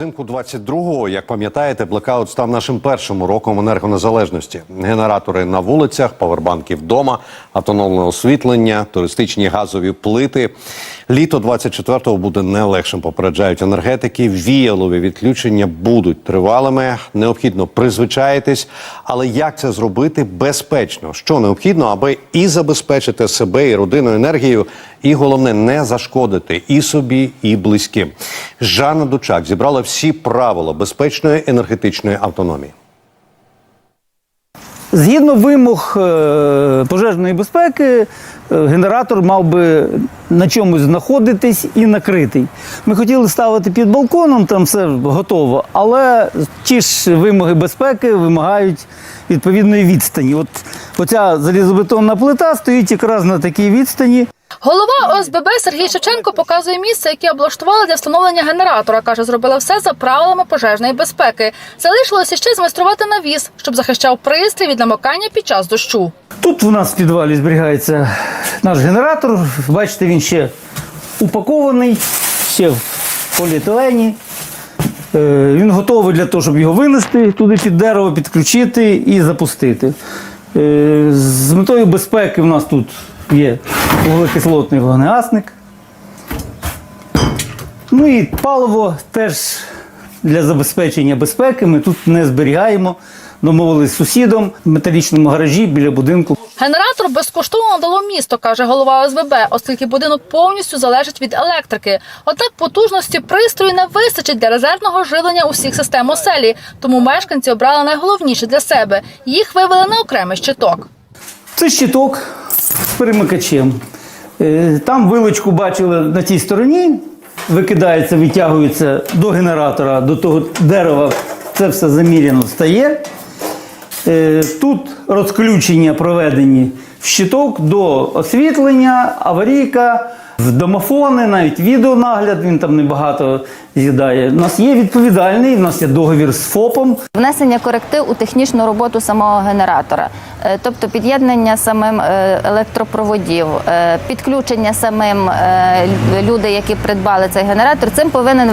Взимку 22-го, як пам'ятаєте, блекаут став нашим першим роком енергонезалежності. Генератори на вулицях, павербанки вдома, автономне освітлення, туристичні газові плити. Літо 24-го буде не легшим. Попереджають енергетики. Віялові відключення будуть тривалими. Необхідно призвичаїтись. Але як це зробити безпечно? Що необхідно, аби і забезпечити себе і родину енергією, і головне не зашкодити і собі, і близьким. Жанна Дучак зібрала всі правила безпечної енергетичної автономії. Згідно вимог е, пожежної безпеки, е, генератор мав би на чомусь знаходитись і накритий. Ми хотіли ставити під балконом, там все готово, але ті ж вимоги безпеки вимагають відповідної відстані. От оця залізобетонна плита стоїть якраз на такій відстані. Голова ОСББ Сергій Шевченко показує місце, яке облаштували для встановлення генератора. каже, зробили все за правилами пожежної безпеки. Залишилося ще змайструвати навіс, щоб захищав пристрій від намокання під час дощу. Тут у нас в підвалі зберігається наш генератор. Бачите, він ще упакований, ще в поліетилені. Е, Він готовий для того, щоб його винести туди під дерево, підключити і запустити. Е, З метою безпеки в нас тут є вуглекислотний вогнегасник. Ну і паливо теж для забезпечення безпеки ми тут не зберігаємо. Домовились з сусідом в металічному гаражі біля будинку. Генератор безкоштовно надало місто, каже голова ОСББ, оскільки будинок повністю залежить від електрики. Однак потужності пристрою не вистачить для резервного живлення усіх систем оселі. Тому мешканці обрали найголовніше для себе. Їх вивели на окремий щиток. Це щиток з перемикачем. Е, Там вилочку бачили на тій стороні, викидається, витягується до генератора, до того дерева. Це все заміряно стає. Е, Тут розключення проведені в щиток до освітлення, аварійка, в домофони, навіть відеонагляд, він там небагато з'їдає. У нас є відповідальний, у нас є договір з ФОПом. Внесення коректив у технічну роботу самого генератора, Е, тобто під'єднання самим е, електропроводів, підключення самим люди, які придбали цей генератор, цим повинен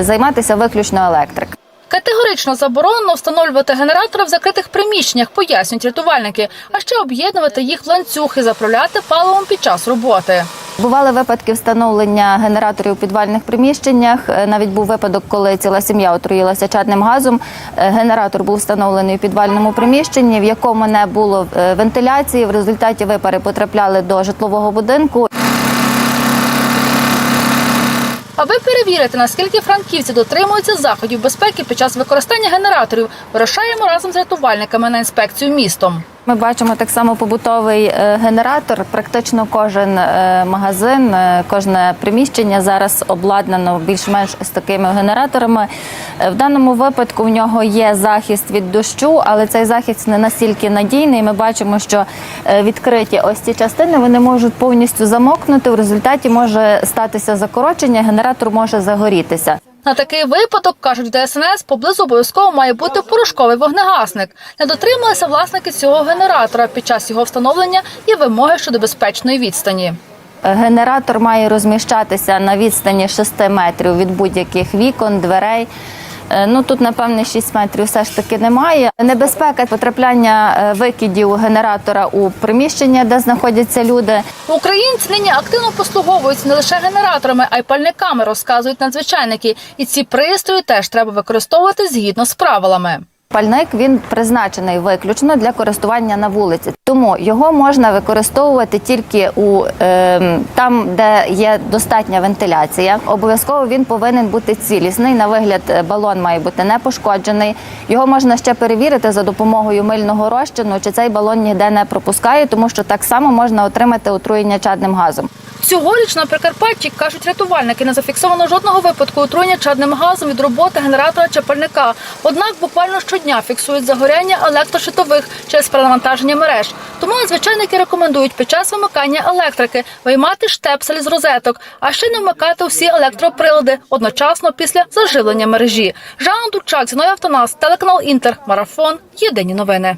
займатися виключно електрик. Категорично заборонено встановлювати генератори в закритих приміщеннях, пояснюють рятувальники, а ще об'єднувати їх в ланцюг і заправляти паливом під час роботи. Бували випадки встановлення генераторів у підвальних приміщеннях. Е, Навіть був випадок, коли ціла сім'я отруїлася чадним газом. Е, Генератор був встановлений у підвальному приміщенні, в якому не було е, вентиляції. В результаті випари потрапляли до житлового будинку. Аби перевірити, наскільки франківці дотримуються заходів безпеки під час використання генераторів, вирушаємо разом з рятувальниками на інспекцію містом. Ми бачимо так само побутовий е, генератор. Практично кожен е, магазин, е, кожне приміщення зараз обладнано більш-менш з такими генераторами. В даному випадку в нього є захист від дощу, але цей захист не настільки надійний. Ми бачимо, що відкриті ось ці частини вони можуть повністю замокнути. В результаті може статися закорочення, генератор може загорітися. На такий випадок, кажуть в ДСНС, поблизу обов'язково має бути порошковий вогнегасник. Не дотрималися власники цього генератора. Під час його встановлення і вимоги щодо безпечної відстані. Генератор має розміщатися на відстані 6 метрів від будь-яких вікон, дверей. Е, Ну тут, напевне, 6 метрів все ж таки немає. Небезпека потрапляння е, викидів генератора у приміщення, де знаходяться люди. Українці нині активно послуговуються не лише генераторами, а й пальниками, розказують надзвичайники. І ці пристрої теж треба використовувати згідно з правилами. Пальник він призначений виключно для користування на вулиці, тому його можна використовувати тільки у е, там, де є достатня вентиляція. Обов'язково він повинен бути цілісний. На вигляд е, балон має бути не пошкоджений. Його можна ще перевірити за допомогою мильного розчину, чи цей балон ніде не пропускає, тому що так само можна отримати отруєння чадним газом. Цьогоріч на Прикарпатті, кажуть рятувальники, не зафіксовано жодного випадку отруєння чадним газом від роботи генератора чи пальника. Однак буквально щодня фіксують загоряння електрощитових через перенавантаження мереж. Тому надзвичайники рекомендують під час вимикання електрики виймати штепсель з розеток, а ще не вмикати усі електроприлади одночасно після заживлення мережі. Жанна Дучак, Зіною Автонас, телеканал Інтер, Марафон. Єдині новини.